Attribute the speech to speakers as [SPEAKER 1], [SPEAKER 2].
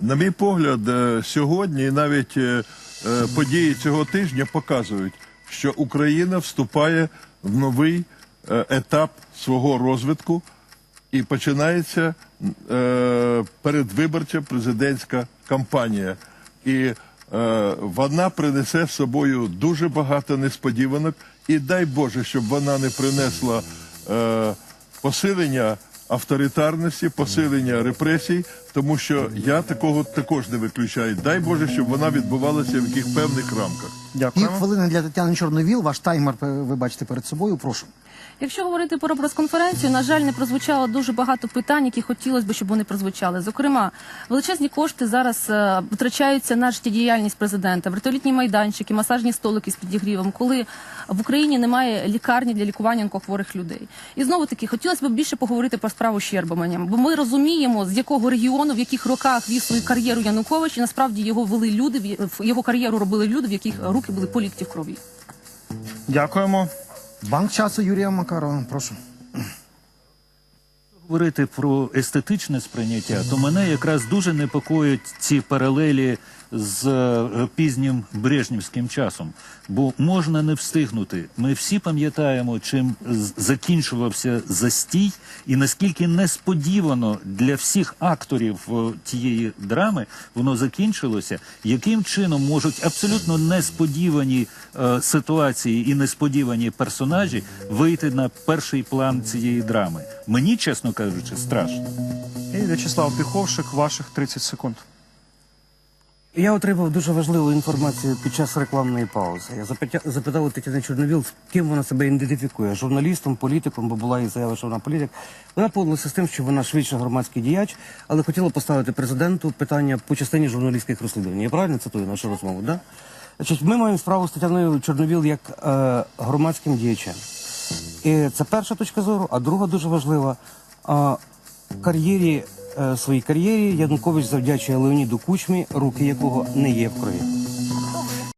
[SPEAKER 1] На мій погляд, е, сьогодні і навіть е, е, події цього тижня показують, що Україна вступає в новий етап свого розвитку і починається передвиборча президентська кампанія. І вона принесе з собою дуже багато несподіванок. І дай Боже, щоб вона не принесла посилення авторитарності, посилення репресій, тому що я такого також не виключаю. Дай Боже, щоб вона відбувалася в яких певних рамках.
[SPEAKER 2] Пів
[SPEAKER 3] і
[SPEAKER 2] хвилини для Тетяни Чорновіл. Ваш таймер е, ви бачите перед собою. Прошу.
[SPEAKER 4] Якщо говорити про прес-конференцію, на жаль, не прозвучало дуже багато питань, які хотілося б, щоб вони прозвучали. Зокрема, величезні кошти зараз е, витрачаються на життєдіяльність президента, вертолітні майданчики, масажні столики з підігрівом, коли в Україні немає лікарні для лікування онкохворих людей. І знову таки хотілося б більше поговорити про справу Щербаменя, бо ми розуміємо, з якого регіону, в яких роках вів свою кар'єру Янукович, і насправді його вели люди, його кар'єру робили люди, в яких руки були полікті крові.
[SPEAKER 3] Дякуємо.
[SPEAKER 2] Банк часу Юрія Макарова. Прошу.
[SPEAKER 5] Говорити про естетичне сприйняття, то мене якраз дуже непокоять ці паралелі з е, пізнім брежнівським часом, бо можна не встигнути. Ми всі пам'ятаємо, чим закінчувався застій, і наскільки несподівано для всіх акторів е, тієї драми воно закінчилося, яким чином можуть абсолютно несподівані е, ситуації і несподівані персонажі вийти на перший план цієї драми. Мені, чесно кажучи, страшно.
[SPEAKER 3] І В'ячеслав Піховшик, ваших 30 секунд.
[SPEAKER 6] Я отримав дуже важливу інформацію під час рекламної паузи. Я запитя- запитав у Тетяни Чорновіл, з ким вона себе ідентифікує журналістом, політиком, бо була і заява, що вона політик. Вона погодилася з тим, що вона швидше громадський діяч, але хотіла поставити президенту питання по частині журналістських розслідувань. Я правильно цитую нашу розмову? Да? Значить, ми маємо справу з Тетяною Чорновіл як е, громадським діячем. І це перша точка зору, а друга дуже важлива. А, кар'єрі, е, своїй кар'єрі Янукович завдячує Леоніду Кучмі, руки якого не є в крові.